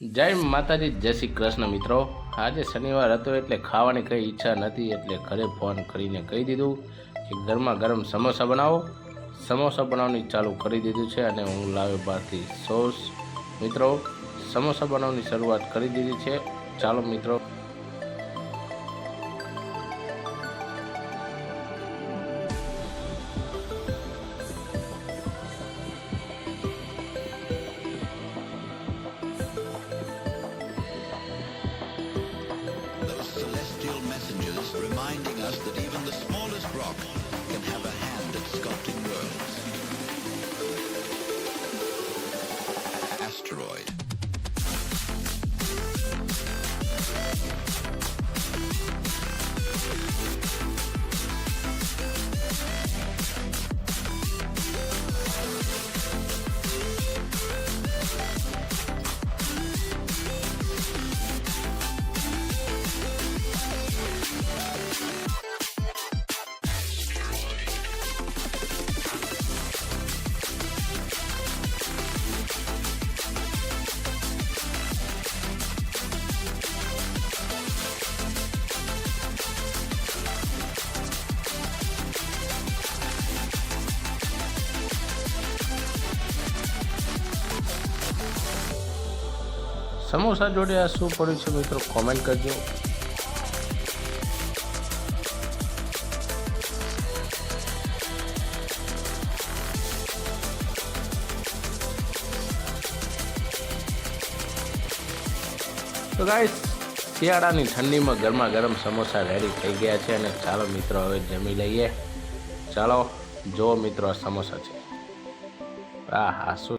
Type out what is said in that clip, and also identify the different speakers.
Speaker 1: જય માતાજી, જય શ્રી કૃષ્ણ મિત્રો. આજે શનિવાર હતો એટલે ખાવાની કંઈ ઈચ્છા નથી એટલે ઘરે ફોન કરીને કહી દીધું કે ગરમા ગરમ સમોસા બનાવો. સમોસા બનાવવાની ચાલુ કરી દીધું છે અને હું લાવ્યો બહારથી સોસ. મિત્રો, સમોસા બનાવવાની શરૂઆત કરી દીધી છે. ચાલો મિત્રો
Speaker 2: reminding us that even
Speaker 1: samosa જોડે આ શું પડ્યું છે મિત્રો? કોમેન્ટ કરજો. તો ગાઈસ શિયાળાની ઠંડીમાં ગરમા ગરમ સમોસા રેડી થઈ ગયા છે અને ચાલો મિત્રો હવે જમી લઈએ. ચાલો જો મિત્રો સમોસા છે. આ હા શું